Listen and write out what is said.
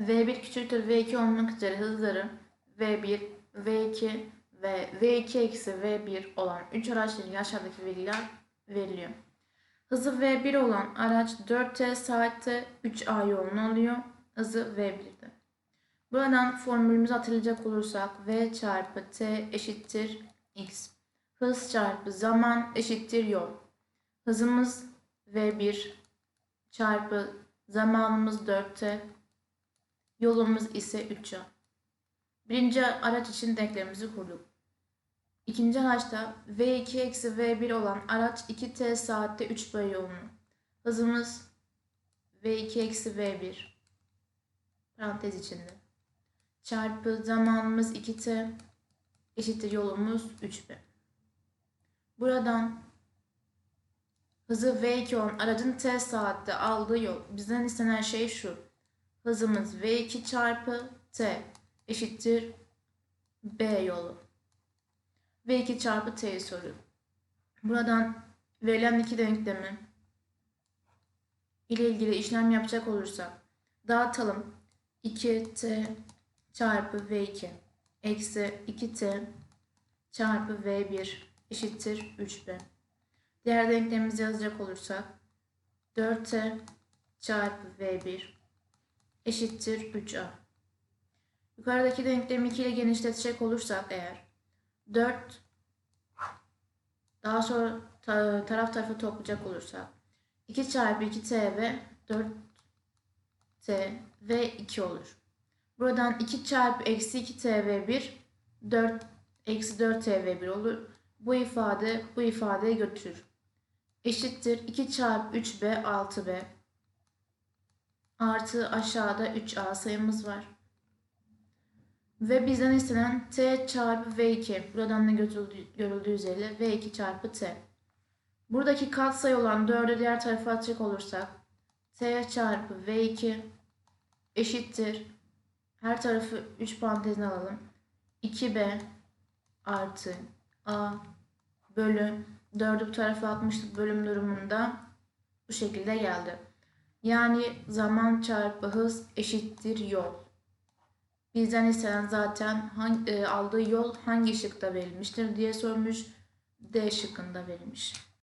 V1 küçüktür V2 olmak üzere hızları V1, V2 ve V2 eksi V1 olan 3 araçla ilgili aşağıdaki veriler veriliyor. Hızı V1 olan araç 4T saatte 3A yolunu alıyor. Hızı V1'de. Buradan formülümüzü hatırlayacak olursak V çarpı T eşittir X. Hız çarpı zaman eşittir yol. Hızımız V1 çarpı zamanımız 4T. Yolumuz ise 3A. Birinci araç için denklemimizi kurduk. İkinci araçta V2 eksi V1 olan araç 2T saatte 3 boy yolunu. Hızımız V2 eksi V1 parantez içinde. Çarpı zamanımız 2T eşittir yolumuz 3B. Buradan hızı V2 olan aracın T saatte aldığı yol. Bizden istenen şey şu. Hızımız V2 çarpı T eşittir B yolu. V2 çarpı T'yi soruyor. Buradan verilen iki denklemi ile ilgili işlem yapacak olursak dağıtalım. 2T çarpı V2 eksi 2T çarpı V1 eşittir 3B. Diğer denklemimizi yazacak olursak 4T çarpı V1 eşittir 3A. Yukarıdaki denklemi 2 ile genişletecek olursak eğer 4 daha sonra ta- taraf tarafa toplayacak olursak 2 çarpı 2t ve 4t ve 2 olur. Buradan 2 çarpı eksi 2t ve 1 4 eksi 4t ve 1 olur. Bu ifade bu ifadeyi götürür. Eşittir 2 çarpı 3b 6b artı aşağıda 3a sayımız var. Ve bizden istenen t çarpı v2. Buradan da görüldüğü, görüldüğü üzere v2 çarpı t. Buradaki katsayı olan 4'ü diğer tarafa atacak olursak t çarpı v2 eşittir. Her tarafı 3 parantezine alalım. 2b artı a bölü 4'ü bu tarafa atmıştık bölüm durumunda bu şekilde geldi. Yani zaman çarpı hız eşittir yol. Bizden istenen zaten hangi, e, aldığı yol hangi şıkta verilmiştir diye sormuş. D şıkkında verilmiş.